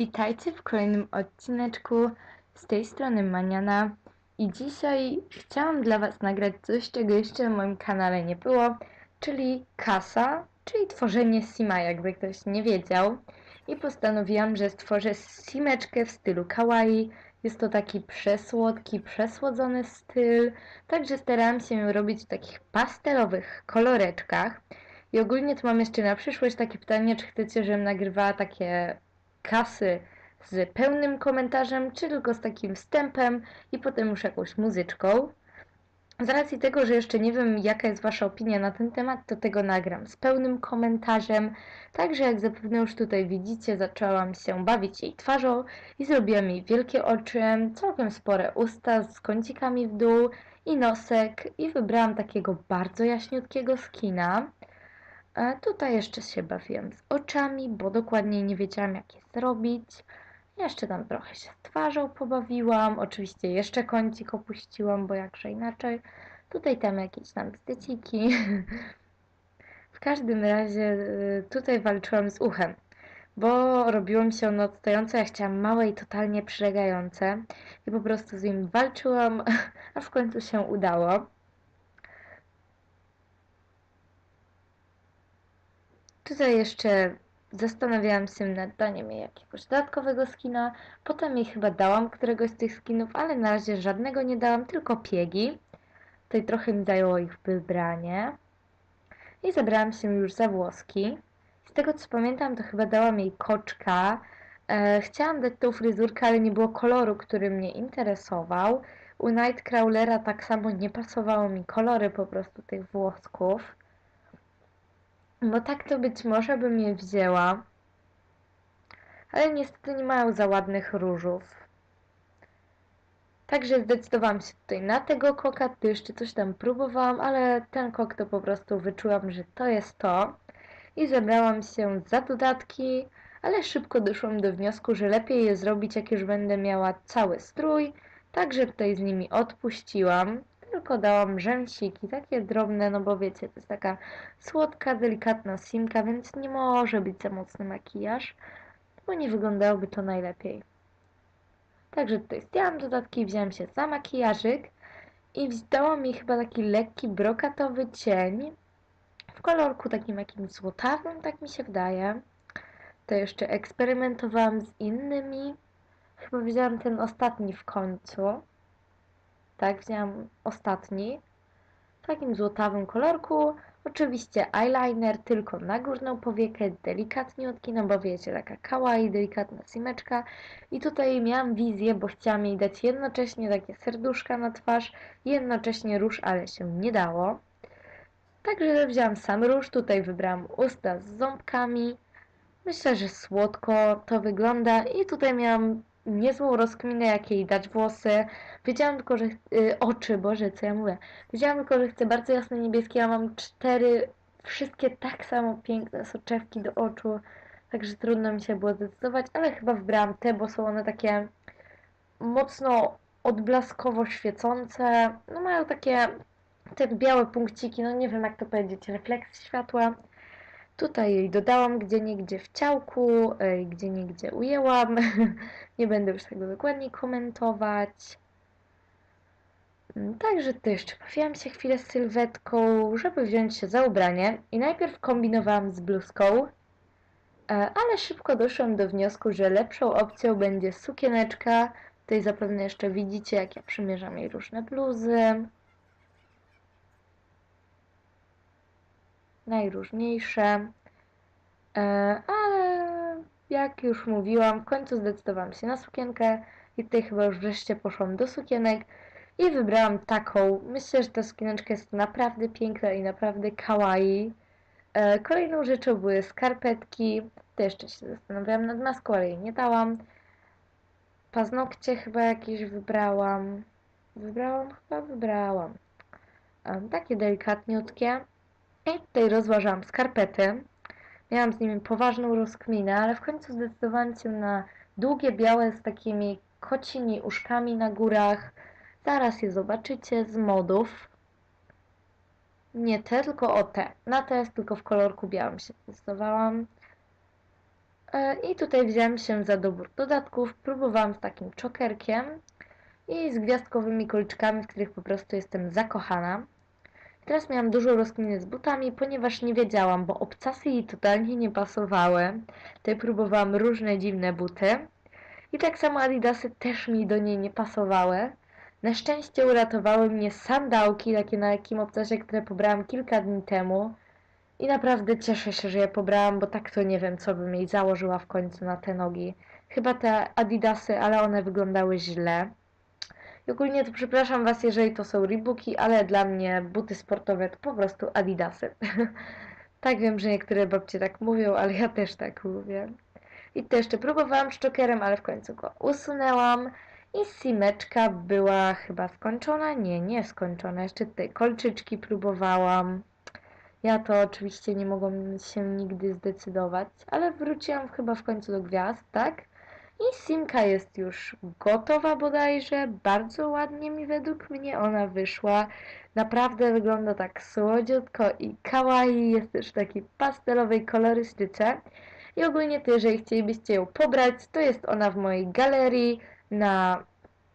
Witajcie w kolejnym odcineczku z tej strony Maniana i dzisiaj chciałam dla Was nagrać coś, czego jeszcze na moim kanale nie było, czyli kasa, czyli tworzenie sima, jakby ktoś nie wiedział. I postanowiłam, że stworzę simeczkę w stylu kawaii. Jest to taki przesłodki, przesłodzony styl, także starałam się ją robić w takich pastelowych koloreczkach. I ogólnie to mam jeszcze na przyszłość takie pytanie, czy chcecie, żebym nagrywała takie kasy z pełnym komentarzem, czy tylko z takim wstępem i potem już jakąś muzyczką. Z racji tego, że jeszcze nie wiem, jaka jest Wasza opinia na ten temat, to tego nagram z pełnym komentarzem. Także, jak zapewne już tutaj widzicie, zaczęłam się bawić jej twarzą i zrobiłam jej wielkie oczy, całkiem spore usta z kącikami w dół i nosek i wybrałam takiego bardzo jaśniutkiego skina. A tutaj jeszcze się bawiłam z oczami, bo dokładnie nie wiedziałam jak je zrobić. Jeszcze tam trochę się z twarzą pobawiłam. Oczywiście jeszcze kącik opuściłam, bo jakże inaczej. Tutaj tam jakieś tam zdeciki. W każdym razie y, tutaj walczyłam z uchem, bo robiłam się ono odstające, ja chciałam małe i totalnie przylegające i po prostu z nim walczyłam, a w końcu się udało. Tutaj jeszcze zastanawiałam się nad daniem jej jakiegoś dodatkowego skina. Potem jej chyba dałam któregoś z tych skinów, ale na razie żadnego nie dałam, tylko piegi. Tutaj trochę mi zajęło ich wybranie. I zabrałam się już za włoski. Z tego co pamiętam, to chyba dałam jej koczka. E, chciałam dać tą fryzurkę, ale nie było koloru, który mnie interesował. U Nightcrawlera tak samo nie pasowało mi kolory po prostu tych włosków. Bo tak to być może bym je wzięła. Ale niestety nie mają za ładnych różów. Także zdecydowałam się tutaj na tego koka. Tu jeszcze coś tam próbowałam, ale ten kok to po prostu wyczułam, że to jest to. I zebrałam się za dodatki, ale szybko doszłam do wniosku, że lepiej je zrobić, jak już będę miała cały strój. Także tutaj z nimi odpuściłam tylko dałam rzęsiki, takie drobne, no bo wiecie, to jest taka słodka, delikatna simka, więc nie może być za mocny makijaż, bo nie wyglądałoby to najlepiej. Także tutaj zdjęłam dodatki, wziąłem się za makijażyk i dała mi chyba taki lekki brokatowy cień w kolorku takim jakimś złotawym, tak mi się wydaje. To jeszcze eksperymentowałam z innymi. Chyba wzięłam ten ostatni w końcu tak, wzięłam ostatni, w takim złotawym kolorku. Oczywiście eyeliner tylko na górną powiekę, delikatniutki, no bo wiecie, taka kawaii, delikatna simeczka. I tutaj miałam wizję, bo chciałam jej dać jednocześnie takie serduszka na twarz, jednocześnie róż, ale się nie dało. Także wziąłam sam róż, tutaj wybrałam usta z ząbkami. Myślę, że słodko to wygląda i tutaj miałam niezłą rozkminę, jak jej dać włosy. Wiedziałam tylko, że... Y, oczy, Boże, co ja mówię. Wiedziałam tylko, że chcę bardzo jasne niebieskie. Ja mam cztery, wszystkie tak samo piękne soczewki do oczu. Także trudno mi się było zdecydować, ale chyba wybrałam te, bo są one takie mocno odblaskowo świecące. No mają takie te białe punkciki, no nie wiem jak to powiedzieć, refleks światła. Tutaj jej dodałam gdzie niegdzie w ciałku, gdzie niegdzie ujęłam. Nie będę już tego dokładnie komentować. Mm, także jeszcze bawiłam się chwilę z sylwetką, żeby wziąć się za ubranie. I najpierw kombinowałam z bluzką, e, ale szybko doszłam do wniosku, że lepszą opcją będzie sukieneczka. Tutaj zapewne jeszcze widzicie, jak ja przymierzam jej różne bluzy. Najróżniejsze, e, ale jak już mówiłam, w końcu zdecydowałam się na sukienkę i tutaj chyba już wreszcie poszłam do sukienek i wybrałam taką. Myślę, że ta sukieneczka jest naprawdę piękna i naprawdę kawaii. E, kolejną rzeczą były skarpetki. To jeszcze się zastanawiałam nad maską, ale jej nie dałam. Paznokcie chyba jakieś wybrałam. Wybrałam? Chyba wybrałam. E, takie delikatniutkie. I tutaj rozważałam skarpety. Miałam z nimi poważną rozkminę, ale w końcu zdecydowałam się na długie, białe z takimi kocimi uszkami na górach. Zaraz je zobaczycie z modów. Nie te, tylko o te. Na te tylko w kolorku białym się zdecydowałam. E, I tutaj wziąłem się za dobór dodatków. Próbowałam z takim czokerkiem i z gwiazdkowymi kolczykami, w których po prostu jestem zakochana. Teraz miałam dużo rozkminy z butami, ponieważ nie wiedziałam, bo obcasy jej totalnie nie pasowały. Tutaj próbowałam różne dziwne buty. I tak samo adidasy też mi do niej nie pasowały. Na szczęście uratowały mnie sandałki, takie na jakim obcasie, które pobrałam kilka dni temu. I naprawdę cieszę się, że je pobrałam, bo tak to nie wiem, co bym jej założyła w końcu na te nogi. Chyba te adidasy, ale one wyglądały źle. I ogólnie to przepraszam Was, jeżeli to są Reeboki, ale dla mnie buty sportowe to po prostu adidasy. tak wiem, że niektóre babcie tak mówią, ale ja też tak mówię. I to jeszcze próbowałam szczokerem, ale w końcu go usunęłam. I simeczka była chyba skończona? Nie, nie skończona. Jeszcze tutaj kolczyczki próbowałam. Ja to oczywiście nie mogłam się nigdy zdecydować, ale wróciłam chyba w końcu do gwiazd, tak? I simka jest już gotowa bodajże. Bardzo ładnie mi według mnie ona wyszła. Naprawdę wygląda tak słodziutko i kawaii. Jest też w takiej pastelowej kolorystyce. I ogólnie to jeżeli chcielibyście ją pobrać, to jest ona w mojej galerii na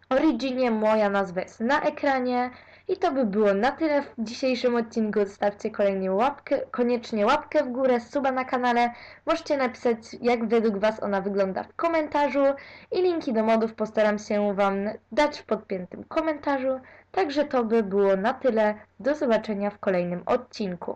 Originie. Moja nazwa jest na ekranie. I to by było na tyle w dzisiejszym odcinku. Zostawcie kolejnie łapkę, koniecznie łapkę w górę, suba na kanale. Możecie napisać, jak według Was ona wygląda w komentarzu i linki do modów postaram się Wam dać w podpiętym komentarzu. Także to by było na tyle. Do zobaczenia w kolejnym odcinku.